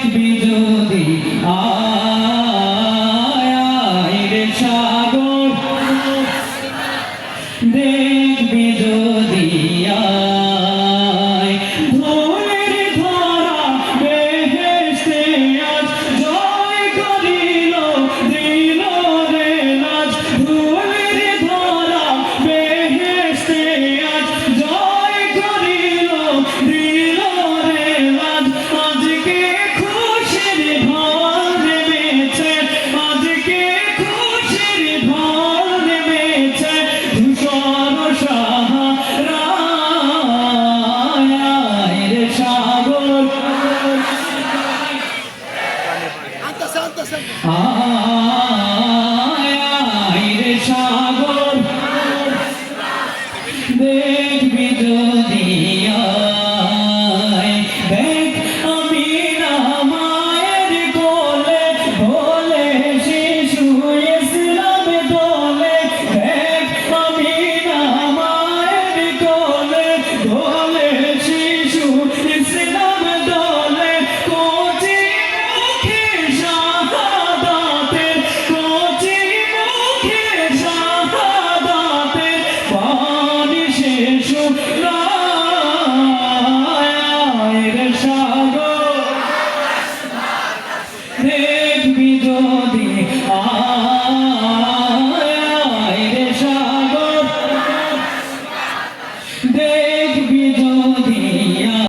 দেখবি যদি? আয় রে সাগর। দেখ আয় Today